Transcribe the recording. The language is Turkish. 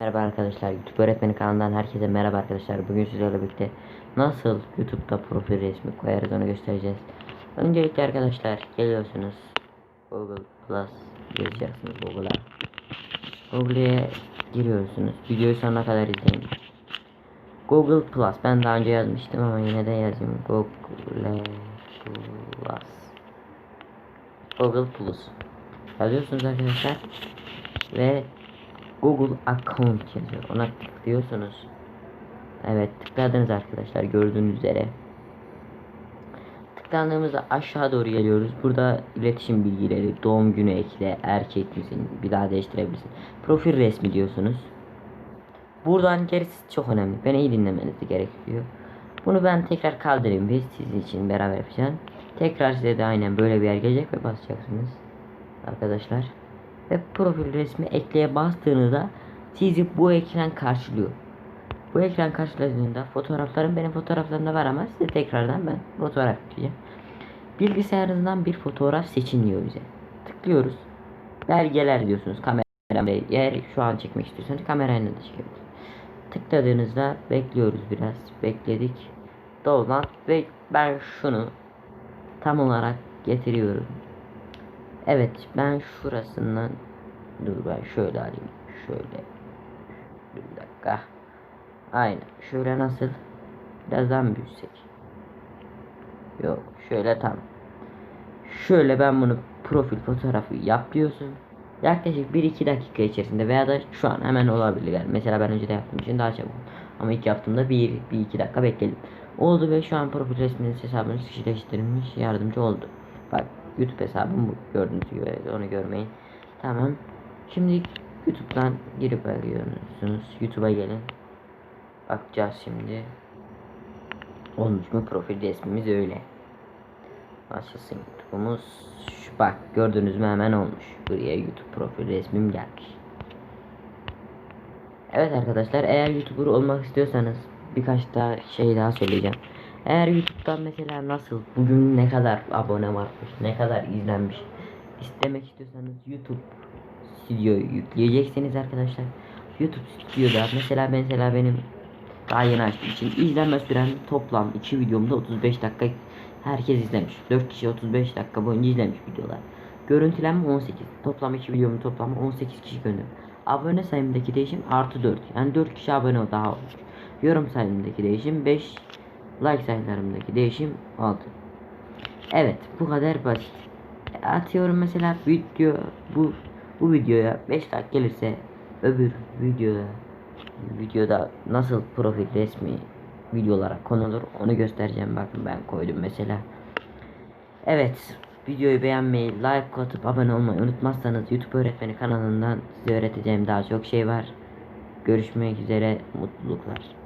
Merhaba arkadaşlar YouTube öğretmeni kanalından herkese merhaba arkadaşlar. Bugün sizlerle birlikte nasıl YouTube'da profil resmi koyarız onu göstereceğiz. Öncelikle arkadaşlar geliyorsunuz Google Plus yazacaksınız Google'a. Google'e giriyorsunuz videoyu sonuna kadar izleyin. Google Plus ben daha önce yazmıştım ama yine de yazayım. Google Plus. Google Plus. Yazıyorsunuz arkadaşlar ve Google account yazıyor. Ona tıklıyorsunuz. Evet tıkladınız arkadaşlar gördüğünüz üzere. Tıklandığımızda aşağı doğru geliyoruz. Burada iletişim bilgileri, doğum günü ekle, erkek misin, bir daha değiştirebilirsin. Profil resmi diyorsunuz. Buradan gerisi çok önemli. Beni iyi dinlemeniz gerekiyor. Bunu ben tekrar kaldırayım ve sizin için beraber yapacağım. Tekrar size de aynen böyle bir yer gelecek ve basacaksınız. Arkadaşlar ve profil resmi ekleye bastığınızda sizi bu ekran karşılıyor. Bu ekran karşıladığında fotoğraflarım benim fotoğraflarımda var ama size tekrardan ben fotoğraf yükleyeceğim. Bilgisayarınızdan bir fotoğraf seçin diyor bize. Tıklıyoruz. Belgeler diyorsunuz. Kamera eğer şu an çekmek istiyorsanız kamerayla da çekebilirsiniz. Tıkladığınızda bekliyoruz biraz. Bekledik. Dolmaz ve ben şunu tam olarak getiriyorum. Evet ben şurasından dur ben şöyle alayım şöyle. Bir dakika. Aynen şöyle nasıl? Biraz daha mı büyüsek yok şöyle tam şöyle ben bunu profil fotoğrafı yapıyorsun yaklaşık 1-2 dakika içerisinde veya da şu an hemen olabilir. Yani mesela ben önce de yaptığım için daha çabuk. Ama ilk yaptığımda 1-2 dakika bekledim. Oldu ve şu an profil resminiz hesabınız kişileştirilmiş yardımcı oldu. Bak YouTube hesabım bu gördüğünüz gibi onu görmeyin. Tamam. Şimdi YouTube'dan girip arıyorsunuz. YouTube'a gelin. Bakacağız şimdi. Olmuş mu profil resmimiz öyle. Başlasın YouTube'umuz. Bak gördünüz mü hemen olmuş. Buraya YouTube profil resmim gelmiş. Evet arkadaşlar eğer YouTuber olmak istiyorsanız birkaç daha şey daha söyleyeceğim. Eğer YouTube'dan mesela nasıl bugün ne kadar abone varmış, ne kadar izlenmiş istemek istiyorsanız YouTube stüdyoyu yükleyeceksiniz arkadaşlar. YouTube stüdyoda mesela mesela benim daha yeni açtığım için izlenme sürem toplam 2 videomda 35 dakika herkes izlemiş. 4 kişi 35 dakika boyunca izlemiş videolar. Görüntülenme 18. Toplam 2 videomun toplamı 18 kişi gördüm. Abone sayımdaki değişim artı 4. Yani 4 kişi abone daha olmuş. Yorum sayımdaki değişim 5 like sayılarımdaki değişim 6. Evet bu kadar basit. Atıyorum mesela video bu bu videoya 5 like gelirse öbür videoda videoda nasıl profil resmi videolara konulur onu göstereceğim bakın ben koydum mesela. Evet videoyu beğenmeyi like atıp abone olmayı unutmazsanız YouTube öğretmeni kanalından size öğreteceğim daha çok şey var. Görüşmek üzere mutluluklar.